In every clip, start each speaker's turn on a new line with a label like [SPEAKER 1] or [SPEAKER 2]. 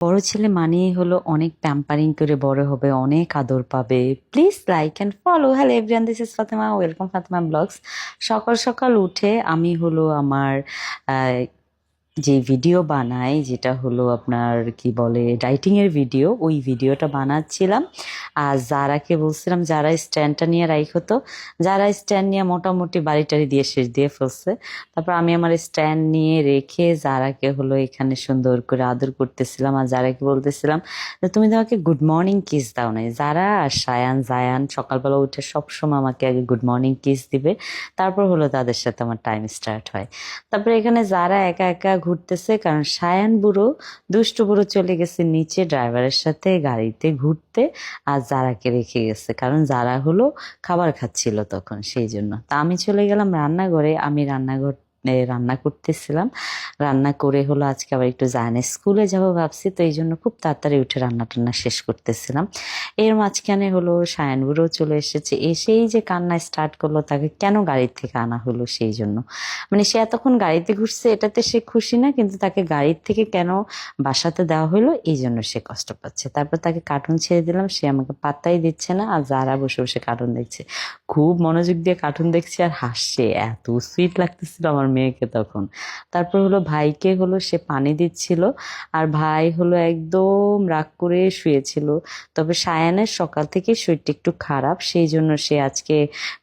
[SPEAKER 1] বড় ছেলে মানেই হলো অনেক প্যাম্পারিং করে বড় হবে, অনেক আদর পাবে। Please like and follow hello everyone this is Fatema welcome Fatema blogs সকাল সকাল উঠে আমি হলো আমার যে ভিডিও বানাই যেটা হলো আপনার কি বলে ডাইটিং এর ভিডিও ওই ভিডিওটা বানাচ্ছিলাম। আর যারাকে বলছিলাম, যারা স্ট্যান্ডটা নিয়ে রাইখো হতো যারা স্ট্যান্ড নিয়ে মোটামুটি বাড়ি টাড়ি দিয়ে শেষ দিয়ে ফেলছে। তারপর আমি আমার স্ট্যান্ড নিয়ে রেখে যারাকে হলো এখানে সুন্দর করে আদর করতেছিলাম আর যারাকে বলতেছিলাম যে, তুমি তো আমাকে গুড মর্নিং কিস দাও নাই। যারা আর সায়ান, জায়ান, সকালবেলা উঠে সবসময় আমাকে আগে গুড মর্নিং কিস দিবে। তারপর হলো তাদের সাথে আমার টাইম স্টার্ট হয়। তারপরে এখানে যারা একা একা ঘুরতেছে, কারণ সায়ান বুড়ো, দুষ্ট বুড়ো চলে গেছে নিচে ড্রাইভারের সাথে গাড়িতে ঘুরতে আর জারাকে রেখে গেছে। কারণ জারা হলো খাবার খাচ্ছিল তখন, সেই জন্য। তা আমি চলে গেলাম রান্নাঘরে, আমি রান্নাঘর রান্না করতেছিলাম। রান্না করে হলো আজকে আবার একটু জানে স্কুলে যাব ভাবছি, তো এই জন্য খুব তাড়াতাড়ি উঠে রান্না টান্না শেষ করতেছিলাম। এর মাঝখানে হলো সায়ান বুড়ো চলে এসেছে, এসেই যে কান্না স্টার্ট করল তাকে কেন গাড়ির থেকে আনা হলো সেই জন্য মানে সে এতক্ষণ গাড়িতে ঘুরছে, এটাতে সে খুশি না, কিন্তু তাকে গাড়ির থেকে কেন বাসাতে দেওয়া হলো এই জন্য সে কষ্ট পাচ্ছে। তারপর তাকে কার্টুন ছেড়ে দিলাম, সে আমাকে পাত্তাই দিচ্ছে না, আর যারা বসে বসে কার্টুন দেখছে, খুব মনোযোগ দিয়ে কার্টুন দেখছে, আর হাসছে, এত সুইট লাগতেছিল আমার মেয়েকে তখন। তারপর হলো ভাইকে হলো সে পানি দিচ্ছিল আর ভাই হলো একদম রাগ করে শুয়েছিল। তবে সায়ানের সকাল থেকে শরীরটা একটু খারাপ, সেই জন্য সে আজকে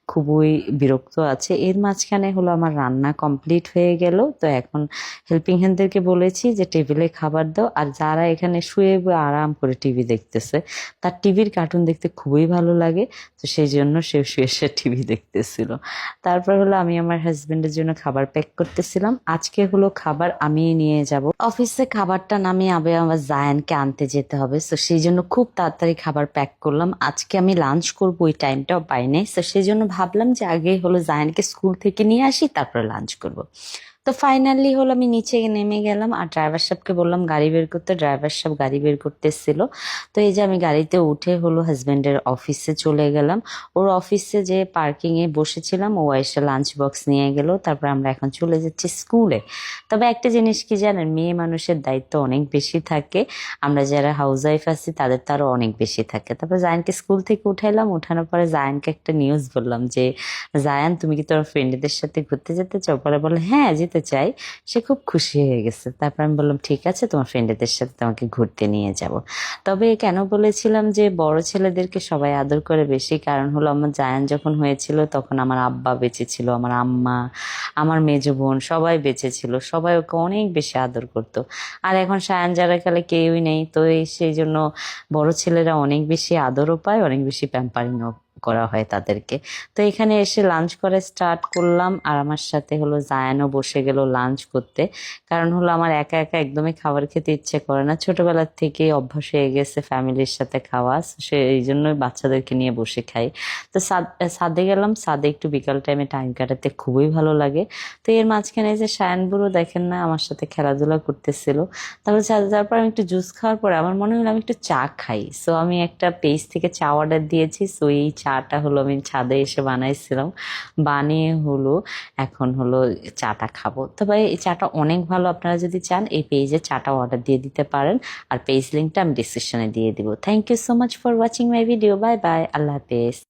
[SPEAKER 1] খুবই বিরক্ত আছে। এর মাঝখানে হলো আমার রান্না কমপ্লিট হয়ে গেল। তো এখন হেল্পিং হ্যান্ডদেরকে বলেছি যে টেবিলে খাবার দাও। আর যারা এখানে শুয়ে আরাম করে টিভি দেখতেছে, তার টিভির কার্টুন দেখতে খুবই ভালো লাগে। তো সেই জন্য সে শুয়ে সে টিভি দেখতেছিল। তারপর হলো আমি আমার হাজব্যান্ডের জন্য খাবার প্যাক করতেছিলাম। আজকে হলো খাবার আমি নিয়ে যাব। অফিসে খাবারটা নামিয়ে আবে আমার জায়ানকে আনতে যেতে হবে। তো সেই জন্য খুব তাড়াতাড়ি খাবার প্যাক করলাম। আজকে আমি লাঞ্চ করব, ওই টাইমটাও পাই নাই। তো সেই জন্য ভাবলাম যে আগে হলো জায়ানকে স্কুল থেকে নিয়ে আসি তারপরে লাঞ্চ করব। তো ফাইনালি হলো আমি নিচে নেমে গেলাম আর ড্রাইভার সাহেবকে বললাম, গাড়ি বের করতে। ড্রাইভার সাহেব গাড়ি বের করতে এসেছিল তো এই যে আমি গাড়িতে উঠে হলো হাজবেন্ডের অফিসে চলে গেলাম। ওর অফিসে যে পার্কিংয়ে বসেছিলাম, ও এসে লাঞ্চ বক্স নিয়ে গেল। তারপর আমরা এখন চলে যাচ্ছি স্কুলে তবে একটা জিনিস কি জানেন, মেয়ে মানুষের দায়িত্ব অনেক বেশি থাকে। আমরা যারা হাউস ওয়াইফ আছি, তাদের তো আরও অনেক বেশি থাকে। তারপর জায়ানকে স্কুল থেকে উঠাইলাম। উঠানোর পরে জায়ানকে একটা নিউজ বললাম যে, জায়ান, তুমি কি তোর ফ্রেন্ডদের সাথে ঘুরতে যেতে চাও? পরে বলে হ্যাঁ যেতে চাই, সে খুব খুশি হয়ে গেছে। তারপর আমি বললাম, ঠিক আছে, তোমার ফ্রেন্ডদের সাথে তোমাকে ঘুরতে নিয়ে যাব। তবে কেন বলেছিলাম যে, বড় ছেলেদেরকে সবাই আদর করে বেশি, কারণ হলো আমার জায়ান যখন হয়েছিল, তখন আমার আব্বা বেঁচে ছিল, আমার আম্মা, আমার মেজ বোন সবাই বেঁচে ছিল, সবাই ওকে অনেক বেশি আদর করতো। আর এখন সায়ান যারা কালে কেউই নেই, তো সেই জন্য বড় ছেলেরা অনেক বেশি আদরও পায়, অনেক বেশি প্যাম্পারিংও করা হয় তাদেরকে। তো এখানে এসে লাঞ্চ করে স্টার্ট করলাম আর আমার সাথে হলো জায়ানও বসে গেল লাঞ্চ করতে। কারণ হলো আমার একা একা একদমই খাবার খেতে ইচ্ছে করে না। ছোটবেলার থেকে অভ্যাস হয়ে গেছে ফ্যামিলির সাথে খাওয়া সে এই জন্যই বাচ্চাদেরকে নিয়ে বসে খাই। তো সাদ- সাদে গেলাম, সাদে একটু বিকাল টাইমে টাইম কাটাতে খুবই ভালো লাগে। তো এর মাঝখানে যে সায়ান দেখেন না, আমার সাথে খেলাধুলা করতেছিল। তারপর ছাদে যাওয়ার পর আমি একটু জুস খাওয়ার পরে আমার মনে হলো আমি একটু চা খাই। সো আমি একটা পেজ থেকে চা অর্ডার দিয়েছি। সো এই চাটা হলো আমি ছাদে এসে বানাইছিলাম। বানিয়ে হলো, এখন হলো চাটা খাব। তবে এই চাটা অনেক ভালো, আপনারা যদি চান, এই পেজে চাটা অর্ডার দিয়ে দিতে পারেন। আর পেজ লিঙ্কটা আমি ডিসক্রিপশনে দিয়ে দিব। Thank you so much for watching my video bye bye আল্লাহ হাফেজ।